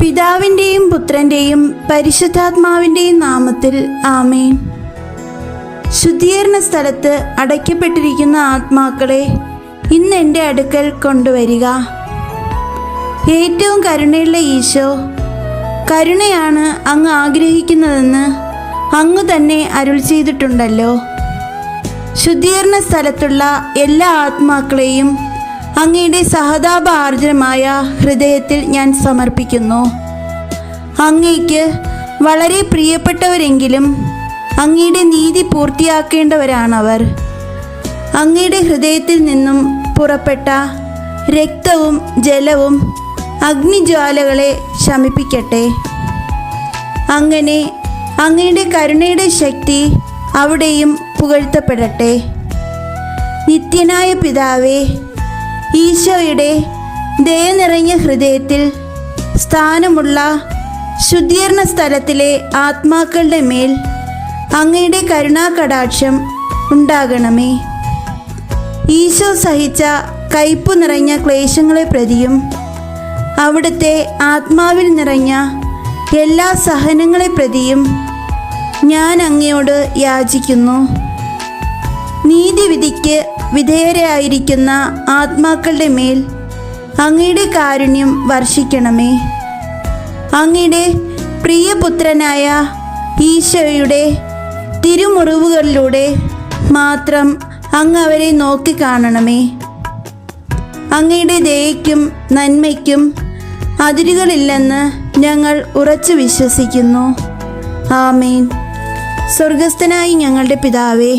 പിതാവിന്റെയും പുത്രന്റെയും പരിശുദ്ധാത്മാവിന്റെയും നാമത്തിൽ ആമേൻ. ശുദ്ധീകരണ സ്ഥലത്ത് അടയ്ക്കപ്പെട്ടിരിക്കുന്ന ആത്മാക്കളെ ഇന്ന് എന്റെ അടുക്കൽ കൊണ്ടുവരിക. ഏറ്റവും കരുണയുള്ള ഈശോ കരുണയാണ് അങ്ങ് ആഗ്രഹിക്കുന്നതെന്ന് അങ്ങ് തന്നെ അരുൾ ചെയ്തിട്ടുണ്ടല്ലോ. ശുദ്ധീകരണ സ്ഥലത്തുള്ള എല്ലാ ആത്മാക്കളെയും അങ്ങയുടെ സഹതാപ ആർദ്രമായ ഹൃദയത്തിൽ ഞാൻ സമർപ്പിക്കുന്നു. അങ്ങയ്ക്ക് വളരെ പ്രിയപ്പെട്ടവരെങ്കിലും അങ്ങയുടെ നീതി പൂർത്തിയാക്കേണ്ടവരാണവർ. അങ്ങയുടെ ഹൃദയത്തിൽ നിന്നും പുറപ്പെട്ട രക്തവും ജലവും അഗ്നിജ്വാലകളെ ശമിപ്പിക്കട്ടെ. അങ്ങനെ അങ്ങയുടെ കരുണയുടെ ശക്തി അവിടെയും പുകഴ്ത്തപ്പെടട്ടെ. നിത്യനായ പിതാവേ ഈശോയുടെ ദയ നിറഞ്ഞ ഹൃദയത്തിൽ സ്ഥാനമുള്ള ശുദ്ധീകരണ സ്ഥലത്തിലെ ആത്മാക്കളുടെ മേൽ അങ്ങയുടെ കരുണാകടാക്ഷം ഉണ്ടാകണമേ. ഈശോ സഹിച്ച കയ്പു നിറഞ്ഞ ക്ലേശങ്ങളെ പ്രതിയും അവിടുത്തെ ആത്മാവിൽ നിറഞ്ഞ എല്ലാ സഹനങ്ങളെ പ്രതിയും ഞാൻ അങ്ങയോട് യാചിക്കുന്നു. നീതിവിധിക്ക് വിധേയരായിരിക്കുന്ന ആത്മാക്കളുടെ മേൽ അങ്ങയുടെ കാരുണ്യം വർഷിക്കണമേ. അങ്ങയുടെ പ്രിയപുത്രനായ ഈശോയുടെ തിരുമുറിവുകളിലൂടെ മാത്രം അങ്ങ് അവരെ നോക്കിക്കാണണമേ അങ്ങയുടെ ദയയ്ക്കും നന്മയ്ക്കും അതിരുകളില്ലെന്ന് ഞങ്ങൾ ഉറച്ചു വിശ്വസിക്കുന്നു. ആമേൻ. സ്വർഗസ്ഥനായി ഞങ്ങളുടെ പിതാവേ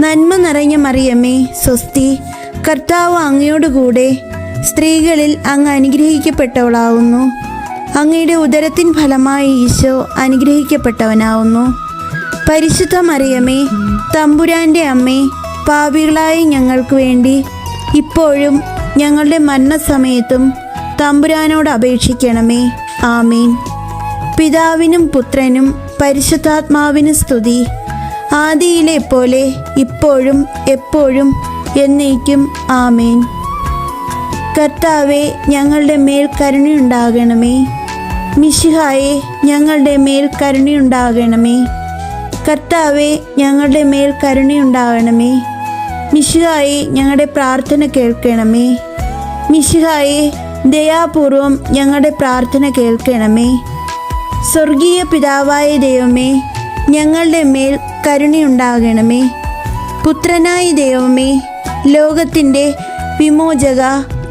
നന്മ നിറഞ്ഞ മറിയമ്മേ സ്വസ്തി കർത്താവ് അങ്ങയോടുകൂടെ സ്ത്രീകളിൽ അങ്ങ് അനുഗ്രഹിക്കപ്പെട്ടവളാവുന്നു. അങ്ങയുടെ ഉദരത്തിൻ ഫലമായി ഈശോ അനുഗ്രഹിക്കപ്പെട്ടവനാവുന്നു. പരിശുദ്ധ മറിയമ്മേ തമ്പുരാന്റെ അമ്മേ പാപികളായ ഞങ്ങൾക്ക് വേണ്ടി ഇപ്പോഴും ഞങ്ങളുടെ മരണസമയത്തും തമ്പുരാനോട് അപേക്ഷിക്കണമേ. ആമീൻ. പിതാവിനും പുത്രനും പരിശുദ്ധാത്മാവിനും സ്തുതി. ആദിയിലെ പോലെ ഇപ്പോഴും എപ്പോഴും എന്നേക്കും ആമേൻ. കർത്താവെ ഞങ്ങളുടെ മേൽ കരുണയുണ്ടാകണമേ. മിശിഹായെ ഞങ്ങളുടെ മേൽ കരുണയുണ്ടാകണമേ. കർത്താവെ ഞങ്ങളുടെ മേൽ കരുണയുണ്ടാകണമേ. മിശിഹായെ ഞങ്ങളുടെ പ്രാർത്ഥന കേൾക്കണമേ. മിശിഹായെ ദയാപൂർവം ഞങ്ങളുടെ പ്രാർത്ഥന കേൾക്കണമേ. സ്വർഗീയ പിതാവായ ദൈവമേ ഞങ്ങളുടെ മേൽ കരുണയുണ്ടാകണമേ. പുത്രനായ ദൈവമേ ലോകത്തിന്റെ വിമോചക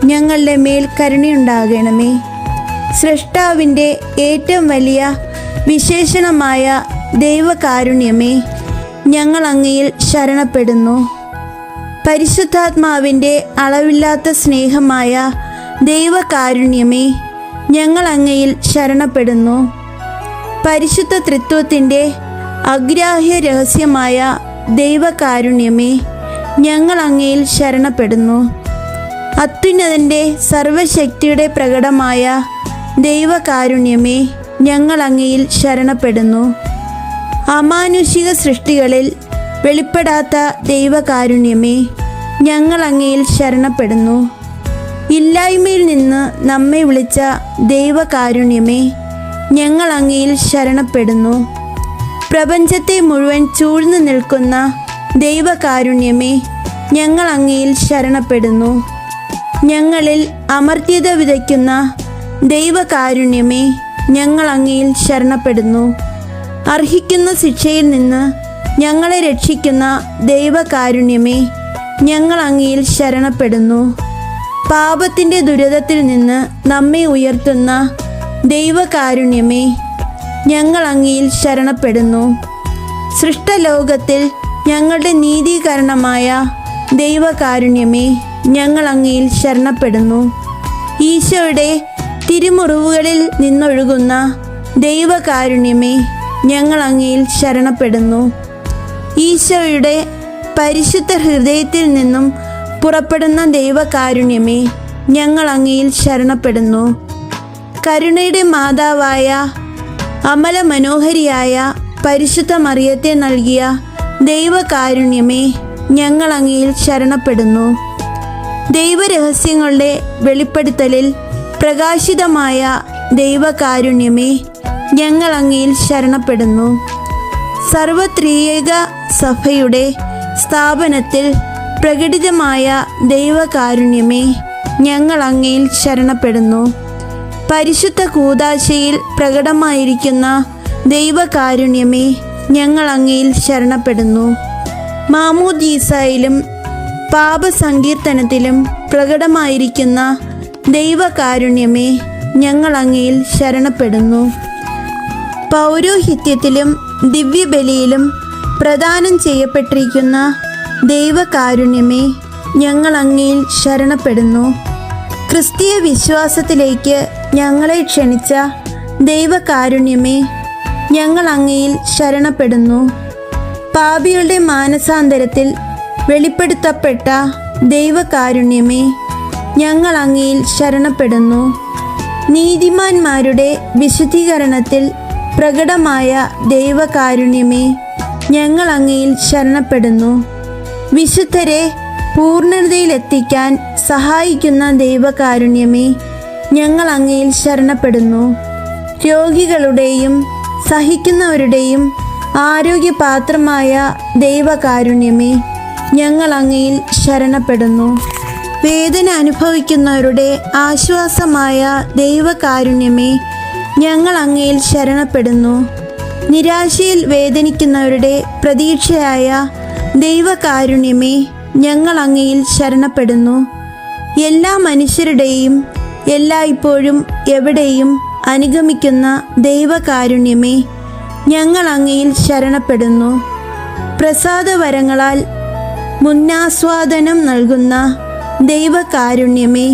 ഞങ്ങളുടെ മേൽ കരുണയുണ്ടാകണമേ. സൃഷ്ടാവിന്റെ ഏറ്റവും വലിയ വിശേഷണമായ ദൈവകാരുണ്യമേ ഞങ്ങൾ അങ്ങയിൽ ശരണപ്പെടുന്നു. പരിശുദ്ധാത്മാവിന്റെ അളവില്ലാത്ത സ്നേഹമായ ദൈവകാരുണ്യമേ ഞങ്ങൾ അങ്ങയിൽ ശരണപ്പെടുന്നു. പരിശുദ്ധ തൃത്വത്തിന്റെ അഗ്രാഹ്യ രഹസ്യമായ ദൈവകാരുണ്യമേ ഞങ്ങൾ അങ്ങയിൽ ശരണപ്പെടുന്നു. അത്യുന്നതന്റെ സർവശക്തിയുടെ പ്രകടമായ ദൈവകാരുണ്യമേ ഞങ്ങൾ അങ്ങയിൽ ശരണപ്പെടുന്നു. അമാനുഷിക സൃഷ്ടികളിൽ വെളിപ്പെടാത്ത ദൈവകാരുണ്യമേ ഞങ്ങൾ അങ്ങയിൽ ശരണപ്പെടുന്നു. ഇല്ലായ്മയിൽ നിന്ന് നമ്മെ വിളിച്ച ദൈവകാരുണ്യമേ ഞങ്ങൾ അങ്ങയിൽ ശരണപ്പെടുന്നു. പ്രപഞ്ചത്തെ മുഴുവൻ ചൂഴ്ന്നു നിൽക്കുന്ന ദൈവകാരുണ്യമേ ഞങ്ങൾ അങ്ങയിൽ ശരണപ്പെടുന്നു. ഞങ്ങളിൽ അമർത്യത വിതയ്ക്കുന്ന ദൈവകാരുണ്യമേ ഞങ്ങൾ അങ്ങയിൽ ശരണപ്പെടുന്നു. അർഹിക്കുന്ന ശിക്ഷയിൽ നിന്ന് ഞങ്ങളെ രക്ഷിക്കുന്ന ദൈവകാരുണ്യമേ ഞങ്ങൾ അങ്ങയിൽ ശരണപ്പെടുന്നു. പാപത്തിന്റെ ദുരിതത്തിൽ നിന്ന് നമ്മെ ഉയർത്തുന്ന ദൈവകാരുണ്യമേ ഞങ്ങൾ അങ്ങയിൽ ശരണപ്പെടുന്നു. സൃഷ്ടലോകത്തിൽ ഞങ്ങളുടെ നീതീകരണമായ ദൈവകാരുണ്യമേ ഞങ്ങൾ അങ്ങയിൽ ശരണപ്പെടുന്നു. ഈശോയുടെ തിരുമുറിവുകളിൽ നിന്നൊഴുകുന്ന ദൈവകാരുണ്യമേ ഞങ്ങൾ അങ്ങയിൽ ശരണപ്പെടുന്നു. ഈശോയുടെ പരിശുദ്ധ ഹൃദയത്തിൽ നിന്നും പുറപ്പെടുന്ന ദൈവകാരുണ്യമേ ഞങ്ങൾ അങ്ങയിൽ ശരണപ്പെടുന്നു. കരുണയുടെ മാതാവായ അമല മനോഹരിയായ പരിശുദ്ധ മറിയത്തെ നൽകിയ ദൈവകാരുണ്യമേ ഞങ്ങൾ അങ്ങയിൽ ശരണപ്പെടുന്നു. ദൈവരഹസ്യങ്ങളുടെ വെളിപ്പെടുത്തലിൽ പ്രകാശിതമായ ദൈവകാരുണ്യമേ ഞങ്ങൾ അങ്ങയിൽ ശരണപ്പെടുന്നു. സർവത്രീയക സഭയുടെ സ്ഥാപനത്തിൽ പ്രകടിതമായ ദൈവകാരുണ്യമേ ഞങ്ങൾ അങ്ങയിൽ ശരണപ്പെടുന്നു. പരിശുദ്ധ കൂതാശയിൽ പ്രകടമായിരിക്കുന്ന ദൈവകാരുണ്യമേ ഞങ്ങൾ അങ്ങയിൽ ശരണപ്പെടുന്നു. മാമൂദീസയിലും പാപസങ്കീർത്തനത്തിലും പ്രകടമായിരിക്കുന്ന ദൈവകാരുണ്യമേ ഞങ്ങൾ അങ്ങയിൽ ശരണപ്പെടുന്നു. പൗരോഹിത്യത്തിലും ദിവ്യബലിയിലും പ്രദാനം ചെയ്യപ്പെട്ടിരിക്കുന്ന ദൈവകാരുണ്യമേ ഞങ്ങൾ അങ്ങയിൽ ശരണപ്പെടുന്നു. ക്രിസ്തീയ വിശ്വാസത്തിലേക്ക് ഞങ്ങളെ ക്ഷണിച്ച ദൈവകാരുണ്യമേ ഞങ്ങൾ അങ്ങയിൽ ശരണപ്പെടുന്നു. പാപികളുടെ മാനസാന്തരത്തിൽ വെളിപ്പെടുത്തപ്പെട്ട ദൈവകാരുണ്യമേ ഞങ്ങൾ അങ്ങയിൽ ശരണപ്പെടുന്നു. നീതിമാന്മാരുടെ വിശുദ്ധീകരണത്തിൽ പ്രകടമായ ദൈവകാരുണ്യമേ ഞങ്ങൾ അങ്ങയിൽ ശരണപ്പെടുന്നു. വിശുദ്ധരെ പൂർണതയിലെത്തിക്കാൻ സഹായിക്കുന്ന ദൈവകാരുണ്യമേ ഞങ്ങൾ അങ്ങയിൽ ശരണപ്പെടുന്നു. രോഗികളുടെയും സഹിക്കുന്നവരുടെയും ആരോഗ്യപാത്രമായ ദൈവകാരുണ്യമേ ഞങ്ങൾ അങ്ങയിൽ ശരണപ്പെടുന്നു. വേദന അനുഭവിക്കുന്നവരുടെ ആശ്വാസമായ ദൈവകാരുണ്യമേ ഞങ്ങൾ അങ്ങയിൽ ശരണപ്പെടുന്നു. നിരാശയിൽ വേദനിക്കുന്നവരുടെ പ്രതീക്ഷയായ ദൈവകാരുണ്യമേ ഞങ്ങൾ അങ്ങയിൽ ശരണപ്പെടുന്നു. എല്ലാ മനുഷ്യരുടെയും എല്ലായ്പ്പോഴും എവിടെയും അനുഗമിക്കുന്ന ദൈവകാരുണ്യമേ ഞങ്ങൾ അങ്ങയിൽ ശരണപ്പെടുന്നു. പ്രസാദവരങ്ങളാൽ മുന്നാസ്വാദനം നൽകുന്ന ദൈവകാരുണ്യമേ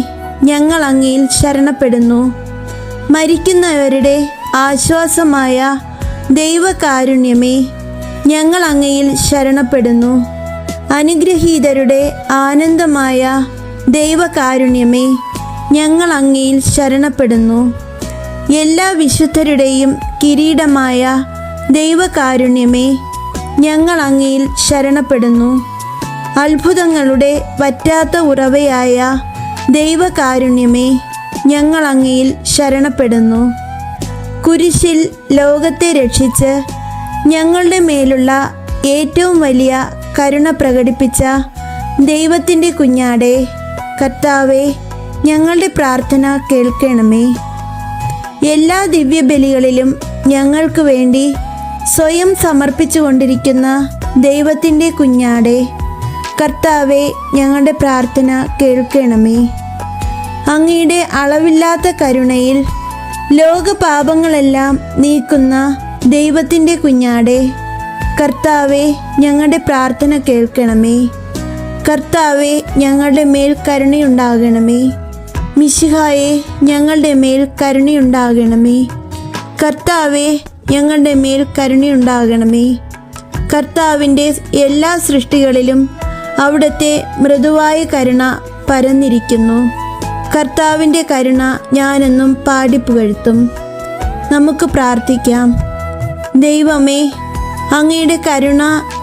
ഞങ്ങൾ അങ്ങയിൽ ശരണപ്പെടുന്നു. മരിക്കുന്നവരുടെ ആശ്വാസമായ ദൈവകാരുണ്യമേ ഞങ്ങൾ അങ്ങയിൽ ശരണപ്പെടുന്നു. അനുഗ്രഹീതരുടെ ആനന്ദമായ ദൈവകാരുണ്യമേ ഞങ്ങൾ അങ്ങയിൽ ശരണപ്പെടുന്നു. എല്ലാ വിശുദ്ധരുടെയും കിരീടമായ ദൈവകാരുണ്യമേ ഞങ്ങൾ അങ്ങയിൽ ശരണപ്പെടുന്നു. അത്ഭുതങ്ങളുടെ പറ്റാത്ത ഉറവയായ ദൈവകാരുണ്യമേ ഞങ്ങൾ അങ്ങയിൽ ശരണപ്പെടുന്നു. കുരിശിൽ ലോകത്തെ രക്ഷിച്ച് ഞങ്ങളുടെ മേലുള്ള ഏറ്റവും വലിയ കരുണ പ്രകടിപ്പിച്ച ദൈവത്തിന്റെ കുഞ്ഞാടെ കർത്താവെ ഞങ്ങളുടെ പ്രാർത്ഥന കേൾക്കണമേ. എല്ലാ ദിവ്യബലികളിലും ഞങ്ങൾക്ക് വേണ്ടി സ്വയം സമർപ്പിച്ചു കൊണ്ടിരിക്കുന്ന ദൈവത്തിന്റെ കുഞ്ഞാടെ കർത്താവെ ഞങ്ങളുടെ പ്രാർത്ഥന കേൾക്കണമേ. അങ്ങയുടെ അളവില്ലാത്ത കരുണയിൽ ലോകപാപങ്ങളെല്ലാം നീക്കുന്ന ദൈവത്തിന്റെ കുഞ്ഞാടെ കർത്താവെ ഞങ്ങളുടെ പ്രാർത്ഥന കേൾക്കണമേ. കർത്താവെ ഞങ്ങളുടെ മേൽ കരുണയുണ്ടാകണമേ. മിശിഹായെ ഞങ്ങളുടെ മേൽ കരുണയുണ്ടാകണമേ. കർത്താവെ ഞങ്ങളുടെ മേൽ കരുണയുണ്ടാകണമേ. കർത്താവിന്റെ എല്ലാ സൃഷ്ടികളിലും അവിടുത്തെ മൃദുവായ കരുണ പരന്നിരിക്കുന്നു. കർത്താവിന്റെ കരുണ ഞാനെന്നും പാടിപ്പുകഴ്ത്തും. നമുക്ക് പ്രാർത്ഥിക്കാം. ദൈവമേ അങ്ങയുടെ കരുണ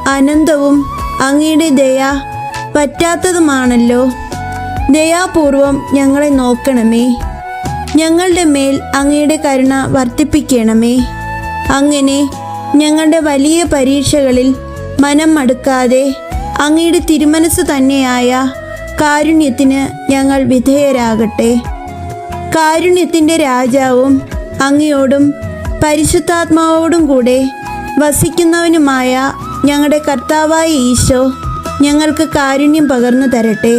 അനന്തവും അങ്ങയുടെ ദയ പറ്റാത്തതുമാണല്ലോ. ദയാപൂർവം ഞങ്ങളെ നോക്കണമേ. ഞങ്ങളുടെ മേൽ അങ്ങയുടെ കരുണ വർദ്ധിപ്പിക്കണമേ. അങ്ങനെ ഞങ്ങളുടെ വലിയ പരീക്ഷകളിൽ മനം മടുക്കാതെ അങ്ങയുടെ തിരുമനസ് തന്നെയായ കാരുണ്യത്തിന് ഞങ്ങൾ വിധേയരാകട്ടെ. കാരുണ്യത്തിന്റെ രാജാവും അങ്ങയോടും പരിശുദ്ധാത്മാവോടും കൂടെ വസിക്കുന്നവനുമായ ഞങ്ങളുടെ കർത്താവായ ഈശോ ഞങ്ങൾക്ക് കാരുണ്യം പകർന്നു തരട്ടെ.